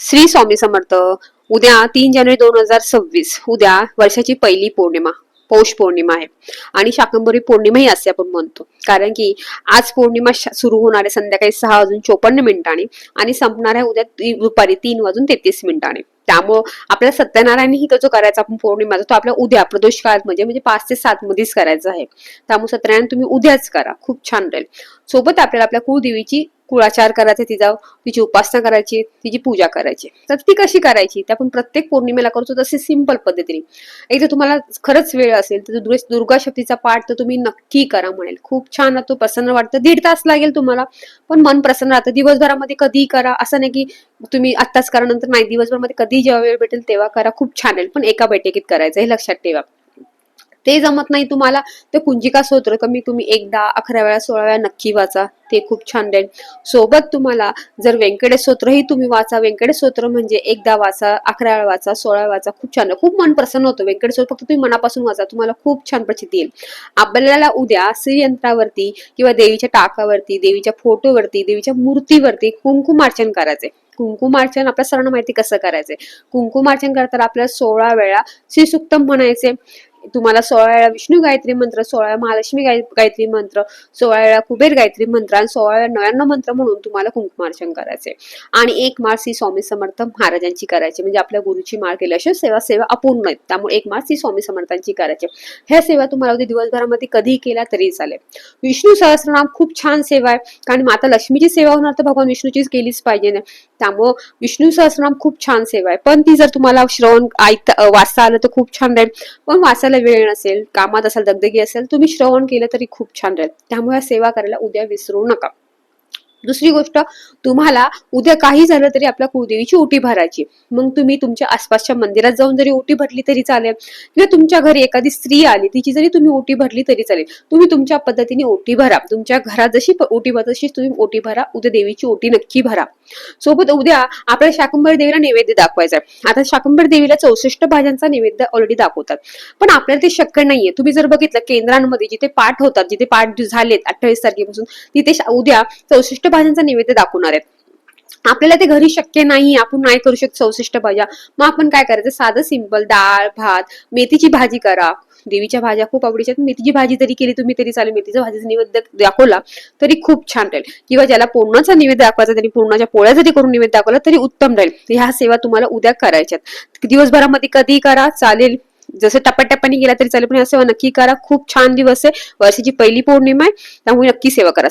श्री स्वामी समर्थ. उद्या तीन जानेवारी दोन हजार सव्वीस. उद्या वर्षाची पहिली पौर्णिमा पौष पौर्णिमा आहे. आणि शाकंभरी पौर्णिमाही असे आपण म्हणतो. कारण की आज पौर्णिमा सुरू होणार आहे संध्याकाळी सहा वाजून चोपन्न मिनिटांनी आणि संपणार आहे उद्या दुपारी तीन वाजून तेहतीस मिनिटांनी. त्यामुळं आपल्या सत्यनारायण ही जो करायचा आपण पौर्णिमाचा तो आपल्या उद्या प्रदोष काळात म्हणजे म्हणजे पाच ते सात मध्येच करायचा आहे. त्यामुळे सत्यनारायण तुम्ही उद्याच करा. खूप छान राहील. सोबत आपल्याला आपल्या कुळदेवीची कुळाचार करायचे तिचा तिची उपासना करायची तिची पूजा करायची. तर ती कशी करायची? ते आपण प्रत्येक पौर्णिमेला करतो तसे सिंपल पद्धतीने. एक जर तुम्हाला खरंच वेळ असेल तर दुर्गा दुर्गा शक्तीचा पाठ तर तुम्ही नक्की करा म्हणेल. खूप छान राहतो प्रसन्न वाटतं. दीड तास लागेल तुम्हाला पण मन प्रसन्न राहतं. दिवसभरामध्ये कधीही करा. असं नाही की तुम्ही आत्ताच करा नंतर नाही दिवसभरामध्ये कधी जेव्हा वेळ भेटेल तेव्हा करा. खूप छान राहील पण एका बैठकीत करायचं हे लक्षात ठेवा. ते जमत नाही तुम्हाला. तर कुंजिका स्तोत्र कमी तुम्ही एकदा अकरा वेळा सोळा वेळा नक्की वाचा. ते खूप छान राहील. सोबत तुम्हाला जर व्यंकटेश स्तोत्रही तुम्ही वाचा. व्यंकटेश स्तोत्र म्हणजे एकदा वाचा अकरा वेळा वाचा सोळा वेळा वाचा. खूप छान. खूप मन प्रसन्न होतं. व्यंकटेश स्तोत्र फक्त तुम्ही मनापासून वाचा. तुम्हाला खूप छान प्रचिती येईल. आपल्याला उद्या श्रीयंत्रावरती किंवा देवीच्या टाकावरती देवीच्या फोटोवरती देवीच्या मूर्तीवरती कुंकुमार्चन करायचे कुंकुमार्चन आपल्या सर्वांना माहिती कसं करायचंय? कुंकुमार्चन करताना आपल्याला सोळा वेळा श्रीसुक्तम म्हणायचे तुम्हाला सोळा वेळा विष्णू गायत्री मंत्र सोळा वेळा महालक्ष्मी गायत्री मंत्र सोळा वेळा कुबेर गायत्री मंत्र आणि सोळा वेळा नव्याण्णव मंत्र म्हणून तुम्हाला कुंकुमार्चन करायचे आणि एक माळ श्री स्वामी समर्थ महाराजांची करायची. म्हणजे आपल्या गुरुची माळ केल्याशिवाय सेवा सेवा अपूर्ण आहेत. त्यामुळे एक माळ श्री स्वामी समर्थांची करायची. ह्या सेवा तुम्हाला अगदी दिवसभरामध्ये कधीही केल्या तरी चालेल. विष्णू सहस्रनाम खूप छान सेवा आहे. कारण माता लक्ष्मीची सेवा होणार तर भगवान विष्णूचीच केलीच पाहिजे ना. त्यामुळं विष्णू सहस्रनाम खूप छान सेवा आहे. पण ती जर तुम्हाला श्रवण ऐकता वाचता आलं तर खूप छान राहील. पण वाचायला वेळ नसेल कामात असाल दगदगी असेल तुम्ही श्रवण केलं तरी खूप छान राहील. त्यामुळे सेवा करायला उद्या विसरू नका. दुसरी गोष्ट तुम्हाला उद्या काही झालं तरी आपल्या कुलदेवीची ओटी भरायची. मग तुम्ही तुमच्या आसपासच्या मंदिरात जाऊन जरी ओटी भरली तरी चालेल. किंवा तुमच्या घरी एखादी स्त्री आली तिची जरी तुम्ही ओटी भरली तरी चालेल. तुम्ही तुमच्या पद्धतीने ओटी भरा. तुमच्या घरात जशी ओटी भरत तशी तुम्ही ओटी भरा. उद्या देवीची ओटी नक्की भरा. सोबत उद्या आपल्या शाकंभरी देवीला नैवेद्य दाखवायचा आहे. आता शाकंभरी देवीला चौसष्ट भाज्यांचा नैवेद्य ऑलरेडी दाखवतात. पण आपल्याला ते शक्य नाहीये. तुम्ही जर बघितलं केंद्रांमध्ये जिथे पाठ होतात जिथे पाठ झालेत अठ्ठावीस तारखेपासून तिथे उद्या चौसष्ट भाज्यांचा नैवेद्य दाखवणार आहेत. आपल्याला ते घरी शक्य नाही आपण नाही करू शकत चौसष्ट भाज्या. मग आपण काय करायचं? साधं सिंपल डाळ भात मेथीची भाजी करा. देवीच्या भाज्या खूप आवडीच्या मेथीची भाजी जरी केली तुम्ही तरी चालेल. मेथीचा भाजीचा निवेद्य दाखवला तरी खूप छान राहील. किंवा ज्याला पूर्णाचा निवेद्य दाखवायचा त्यांनी पूर्णाच्या पोळ्या जरी करून निवेद्य दाखवला तरी उत्तम राहील. ह्या सेवा तुम्हाला उद्या करायच्यात दिवसभरामध्ये कधी करा चालेल. जसं टप्प्याटप्प्याने गेला तरी चालेल पण ह्या सेवा नक्की करा. खूप छान दिवस आहे. वर्षाची पहिली पौर्णिमा आहे. त्यामुळे नक्की सेवा करा.